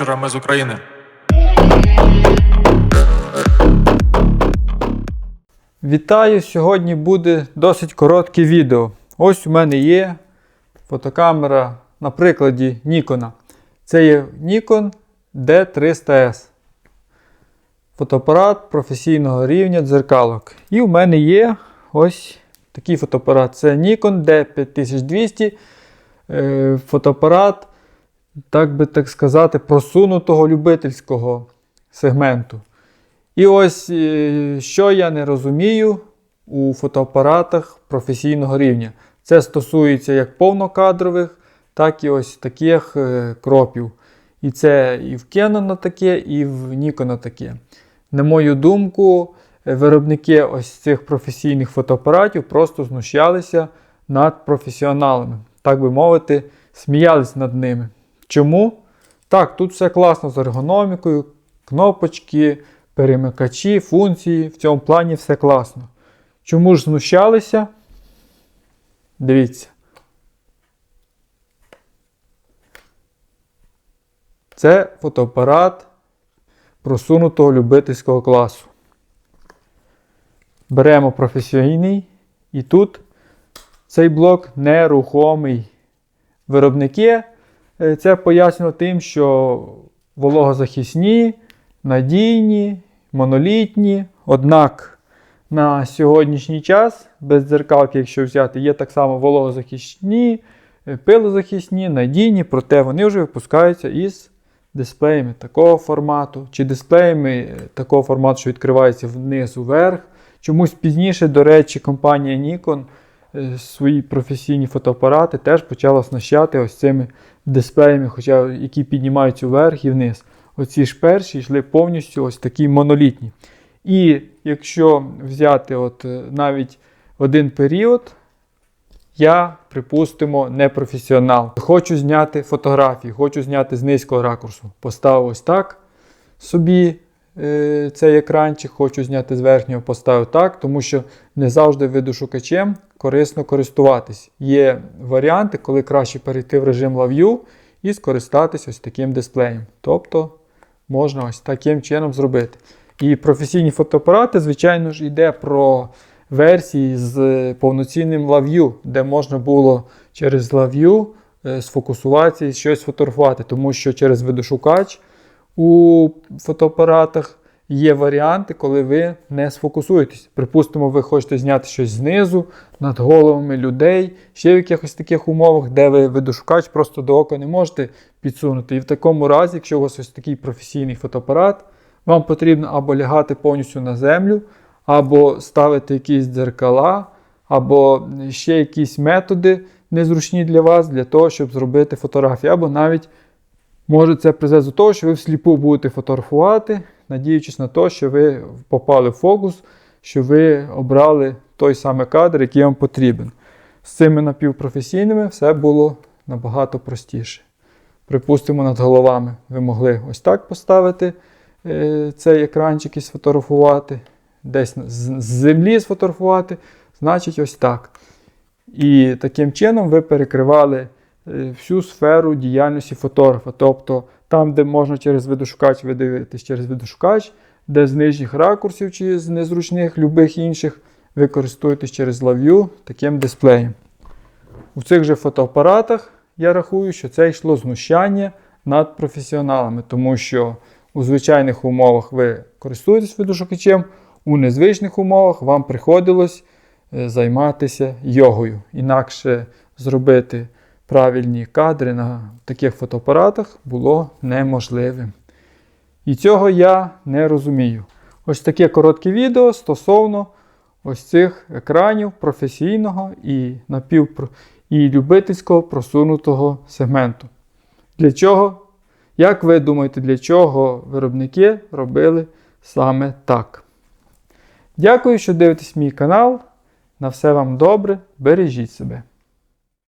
вечора. Ми з України. Вітаю! Сьогодні буде досить коротке відео. Ось у мене є фотокамера на прикладі Nikon. Це є Nikon D300S. Фотоапарат професійного рівня дзеркалок. І у мене є ось такий фотоапарат. Це Nikon D5200. Е, Фотоапарат, так би так сказати, просунутого любительського сегменту. І ось е, що я не розумію у фотоапаратах професійного рівня. Це стосується як повнокадрових, так і ось таких е, кропів. І це і в Canon таке, і в Nikon таке. На мою думку, е, виробники ось цих професійних фотоапаратів просто знущалися над професіоналами, так би мовити, сміялись над ними. Чому? Так, тут все класно з ергономікою, кнопочки, перемикачі, функції. В цьому плані все класно. Чому ж знущалися? Дивіться. Це фотоапарат просунутого любительського класу. Беремо професійний, і тут цей блок нерухомий. Виробники це пояснено тим, що вологозахисні, надійні, монолітні. Однак на сьогоднішній час без дзеркалки, якщо взяти, є так само вологозахисні, е, пилозахисні, надійні, проте вони вже випускаються із дисплеями такого формату, чи дисплеями е, такого формату, що відкривається вниз уверх. Чомусь пізніше, до речі, компанія Nikon е, свої професійні фотоапарати теж почала оснащати ось цими дисплеями, хоча які піднімаються вверх і вниз. Оці ж перші йшли повністю ось такі монолітні. І якщо взяти от е, навіть один період, я, припустимо, не професіонал. Хочу зняти фотографії, хочу зняти з низького ракурсу. Поставив ось так собі е, цей екранчик, хочу зняти з верхнього, поставив так, тому що не завжди видошукачем корисно користуватись. Є варіанти, коли краще перейти в режим LaView і скористатись ось таким дисплеєм. Тобто можна ось таким чином зробити. І професійні фотоапарати, звичайно ж, йде про версії з повноцінним LaView, де можна було через LaView е, сфокусуватися і щось фотографувати, тому що через видошукач у фотоапаратах є варіанти, коли ви не сфокусуєтесь. Припустимо, ви хочете зняти щось знизу, над головами людей, ще в якихось таких умовах, де ви видошукач просто до ока не можете підсунути. І в такому разі, якщо у вас ось такий професійний фотоапарат, вам потрібно або лягати повністю на землю, або ставити якісь дзеркала, або ще якісь методи незручні для вас, для того, щоб зробити фотографії. Або навіть може це призвести до того, що ви всліпу будете фотографувати, надіючись на те, що ви попали в фокус, що ви обрали той самий кадр, який вам потрібен. З цими напівпрофесійними все було набагато простіше. Припустимо, над головами ви могли ось так поставити е, цей екранчик і сфотографувати, десь з, землі сфотографувати, значить ось так. І таким чином ви перекривали всю сферу діяльності фотографа. Тобто там, де можна через видошукач, ви дивитесь через видошукач, де з нижніх ракурсів чи з незручних, любих інших, ви користуєтесь через LaView таким дисплеєм. У цих же фотоапаратах я рахую, що це йшло знущання над професіоналами, тому що у звичайних умовах ви користуєтесь видошукачем, у незвичних умовах вам приходилось е, займатися йогою. Інакше зробити правильні кадри на таких фотоапаратах було неможливим. І цього я не розумію. Ось таке коротке відео стосовно ось цих екранів професійного і напівпро... і любительського просунутого сегменту. Для чого? Як ви думаєте, для чого виробники робили саме так? Дякую, що дивитесь мій канал. На все вам добре, бережіть себе.